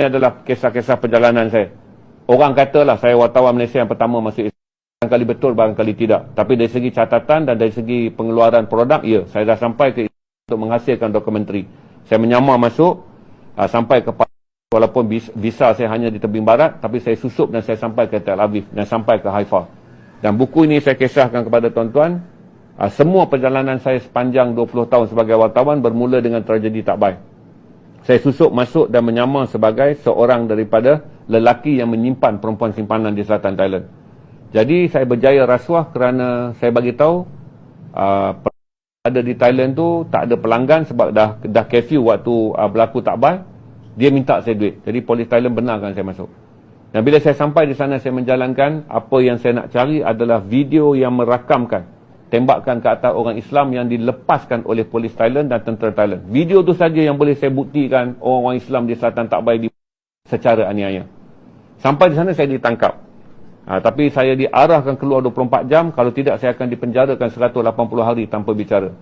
Ini adalah kisah-kisah perjalanan saya. Orang katalah saya wartawan Malaysia yang pertama masuk Islam. Barangkali betul, barangkali tidak. Tapi dari segi catatan dan dari segi pengeluaran produk, ya. Saya dah sampai ke untuk menghasilkan dokumentari. Saya menyamar masuk uh, sampai ke walaupun visa saya hanya di tebing barat tapi saya susup dan saya sampai ke Tel Aviv dan sampai ke Haifa. Dan buku ini saya kisahkan kepada tuan-tuan uh, semua perjalanan saya sepanjang 20 tahun sebagai wartawan bermula dengan tragedi tak baik. Saya susup masuk dan menyamar sebagai seorang daripada lelaki yang menyimpan perempuan simpanan di selatan Thailand. Jadi saya berjaya rasuah kerana saya bagi tahu uh, ada di Thailand tu tak ada pelanggan sebab dah dah curfew waktu uh, berlaku tak baik. Dia minta saya duit. Jadi polis Thailand benarkan saya masuk. Dan bila saya sampai di sana saya menjalankan apa yang saya nak cari adalah video yang merakamkan tembakan ke atas orang Islam yang dilepaskan oleh polis Thailand dan tentera Thailand. Video tu saja yang boleh saya buktikan orang-orang Islam di selatan tak baik di secara aniaya. Sampai di sana saya ditangkap. Ha, tapi saya diarahkan keluar 24 jam, kalau tidak saya akan dipenjarakan 180 hari tanpa bicara.